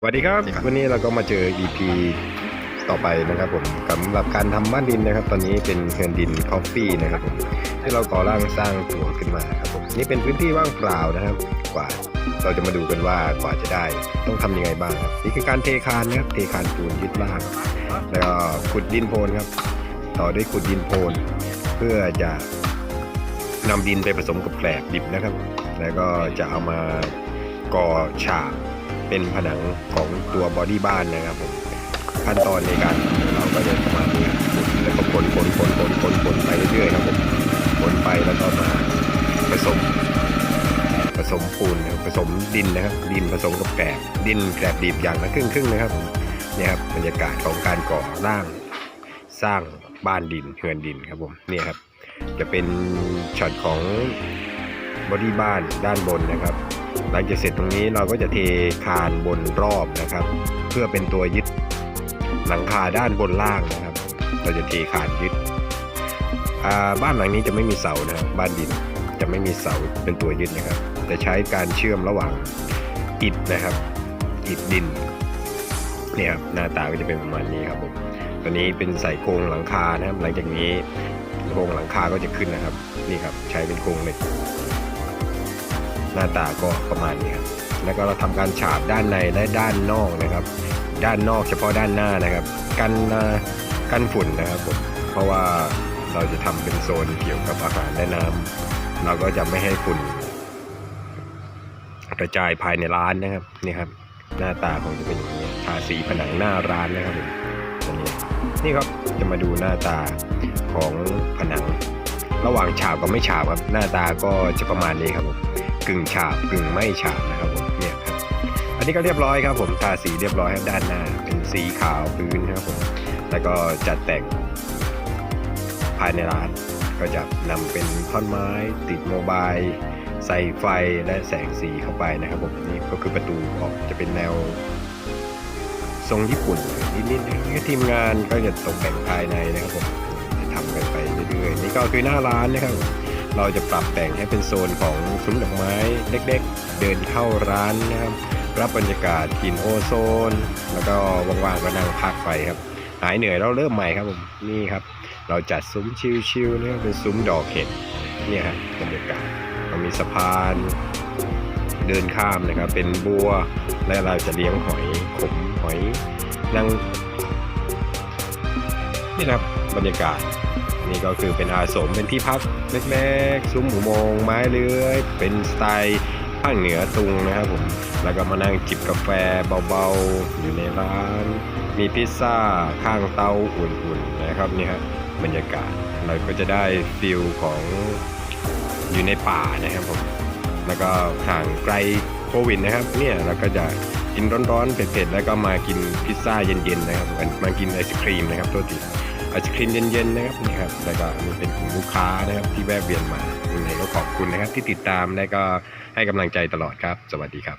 สวัสดีครับ วันนี้เราก็มาเจอ EP ต่อไปนะครับผมสำหรับการทำบ้านดินนะครับ ตอนนี้เป็นเฮือนดินคอฟฟี่นะครับผมที่เราก่อร่างสร้างตัวขึ้นมาครับผมนี่เป็นพื้นที่ว่างเปล่านะครับ กว่าเราจะมาดูกันว่ากว่าจะได้ ต้องทำยังไงบ้างครับนี่คือการเทคานนะครับเทคานปูนยึดล่างแล้วก็ขุดดินโพนครับ ต่อด้วยขุดดินโพนเพื่อจะนำดินไปผสมกับแกลบดิบนะครับ แล้วก็จะเอามาก่อฉาบ เป็นผนังของตัวบอดี้บ้านนะครับผมขั้นตอนในการเราก็จะประมาณนี้แล้วก็คนคนคนคนคนคนไปเรื่อยๆครับผมคนไปแล้วก็มาผสม ผสมปูนผสมดินนะครับ ดินผสมกับแกลบดินแกลบดิบอย่างละครึ่งครึ่งนะครับผมนี่ครับบรรยากาศของการก่อร่างสร้างบ้านดินเฮือนดินครับผมนี่ครับ จะเป็นช็อตของบอดี้บ้านด้านบนนะครับ ลังจากเสร็จตรงนี้เราก็จะเทคานบนรอบนะครับ เพื่อเป็นตัวยึดหลังคาด้านบนล่างนะครับ เราจะเทคานยึดบ้านหลังนี้จะไม่มีเสานะบบ้านดินจะไม่มีเสาเป็นตัวยึดนะครับจะใช้การเชื่อมระหว่างอิฐนะครับ อิฐดินเนี่ยครับหน้าตาก็จะเป็นประมาณนี้ครับผมตัวนี้เป็นใส่โครงหลังคานะครับ หลังจากนี้โครงหลังคาก็จะขึ้นนะครับ นี่ครับใช้เป็นโครงเหล็ก หน้าตาก็ประมาณนี้ครับแล้วก็เราทำการฉาบด้านในและด้านนอกนะครับ ด้านนอกเฉพาะด้านหน้านะครับ กันกันฝุ่นนะครับผมเพราะว่าเราจะทำเป็นโซนเกี่ยวกับอาหารและน้ำเราก็จะไม่ให้ฝุ่นกระจายภายในร้านนะครับนี่ครับ หน้าตาของจะเป็นอย่างนี้ทาสีผนังหน้าร้านนะครับผมนี่ครับจะมาดูหน้าตาของผนัง ระหว่างฉาบกับไม่ฉาบครับ หน้าตาก็จะประมาณนี้ครับผม กึ่งฉาบกึ่งไม่ฉาบนะครับผมเนี่ยครับอันนี้ก็เรียบร้อยครับผมทาสีเรียบร้อยครับด้านหน้า เป็นสีขาวพื้นนะครับผมแล้วก็จัดแต่งภายในร้านก็จะนำเป็นท่อนไม้ติดโมบายใส่ไฟและแสงสีเข้าไปนะครับผมนี่ก็คือประตูออกจะเป็นแนว ทรงญี่ปุ่นนิดๆนะทีมงานก็จะตกแต่งภายในนะครับผมจะทำกันไปเรื่อยๆนี่ก็คือหน้าร้านนะครับ เราจะปรับแต่งให้เป็นโซนของซุ้มดอกไม้เล็กๆ เดินเข้าร้านนะครับ รับบรรยากาศกลิ่นโอโซน แล้วก็ว่างๆก็นั่งพักไปครับ หายเหนื่อยเราเริ่มใหม่ครับผมนี่ครับ เราจัดซุ้มชิลๆนะครับเป็นซุ้มดอกเห็ดเนี่ยครับบรรยากาศเรามีสะพานเดินข้ามนะครับ เป็นบัวและเราจะเลี้ยงหอยขมหอยนางนี่นะครับบรรยากาศ นี่ก็คือเป็นอาสมเป็นที่พักเล็กๆซุ้มหูโมงไม้เลื้อยเป็นสไตล์ภาคเหนือตุงนะครับผมแล้วก็มานั่งจิบกาแฟเบาๆอยู่ในร้าน มีพิซซ่าข้างเตาอุ่นๆนะครับนี่ครับบรรยากาศเราก็จะได้ฟิลของอยู่ในป่านะครับผมแล้วก็ห่างไกลโควิดนะครับเนี่ยเราก็จะกินร้อนๆเผ็ดๆแล้วก็มากินพิซซ่าเย็นๆนะครับมากินไอศครีมนะครับตัวติ ไอศครีมเย็นๆนะครับนี่ครับแล้วก็นี่เป็นกลุ่มลูกค้านะครับที่แวะเวียนมายังไงก็ขอบคุณนะครับที่ติดตามและก็ให้กำลังใจตลอดครับ สวัสดีครับ